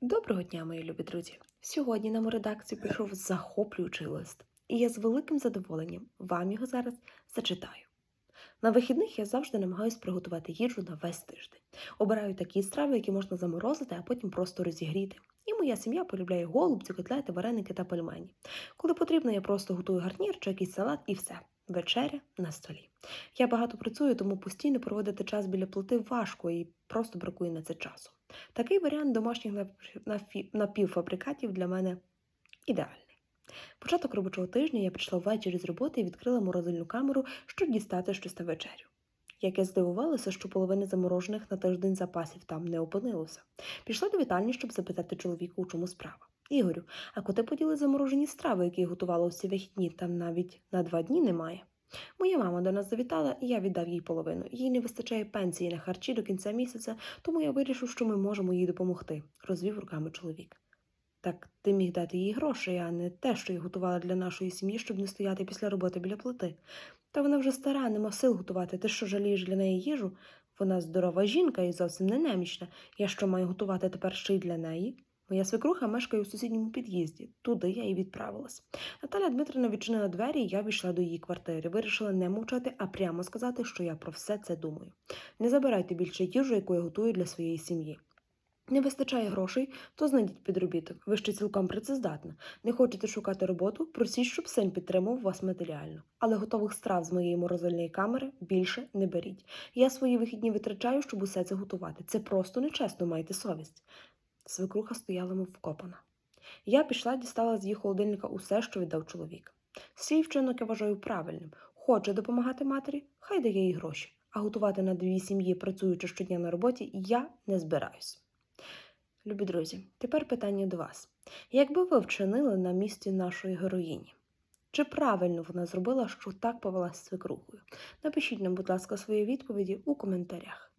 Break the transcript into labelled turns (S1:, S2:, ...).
S1: Доброго дня, мої любі друзі! Сьогодні нам у редакцію прийшов захоплюючий лист, і я з великим задоволенням вам його зараз зачитаю. На вихідних я завжди намагаюся приготувати їжу на весь тиждень. Обираю такі страви, які можна заморозити, а потім просто розігріти. І моя сім'я полюбляє голубці, котлети, вареники та пельмені. Коли потрібно, я просто готую гарнір чи якийсь салат і все. Вечеря на столі. Я багато працюю, тому постійно проводити час біля плити важко і просто бракує на це часу. Такий варіант домашніх напівфабрикатів для мене ідеальний. Початок робочого тижня я прийшла ввечері з роботи і відкрила морозильну камеру, щоб дістати щось на вечерю. Як я здивувалася, що половини заморожених на тиждень запасів там не опинилося. Пішла до вітальні, щоб запитати чоловіка, у чому справа. Ігорю, а куди поділи заморожені страви, які готувала усі вихідні, там навіть на два дні немає. Моя мама до нас завітала, і я віддав їй половину. Їй не вистачає пенсії на харчі до кінця місяця, тому я вирішив, що ми можемо їй допомогти, розвів руками чоловік. Так ти міг дати їй грошей, а не те, що я готувала для нашої сім'ї, щоб не стояти після роботи біля плити. Та вона вже стара, нема сил готувати. Ти що жалієш для неї їжу? Вона здорова жінка і зовсім не немічна. Я що маю готувати тепер ще й для неї? Моя свекруха мешкає у сусідньому під'їзді. Туди я і відправилась. Наталя Дмитрівна відчинила двері, і я війшла до її квартири. Вирішила не мовчати, а прямо сказати, що я про все це думаю. Не забирайте більше їжу, яку я готую для своєї сім'ї. Не вистачає грошей, то знайдіть підробіток. Ви ще цілком працездатна. Не хочете шукати роботу, просіть, щоб син підтримав вас матеріально. Але готових страв з моєї морозильної камери більше не беріть. Я свої вихідні витрачаю, щоб усе це готувати. Це просто нечесно, майте совість. Свекруха стояла мов вкопана. Я пішла, дістала з її холодильника усе, що віддав чоловік. Свій вчинок я вважаю правильним. Хоче допомагати матері, хай дає їй гроші. А готувати на дві сім'ї, працюючи щодня на роботі, я не збираюсь. Любі друзі, тепер питання до вас. Як би ви вчинили на місці нашої героїні? Чи правильно вона зробила, що так повелася з свекрухою? Напишіть нам, будь ласка, свої відповіді у коментарях.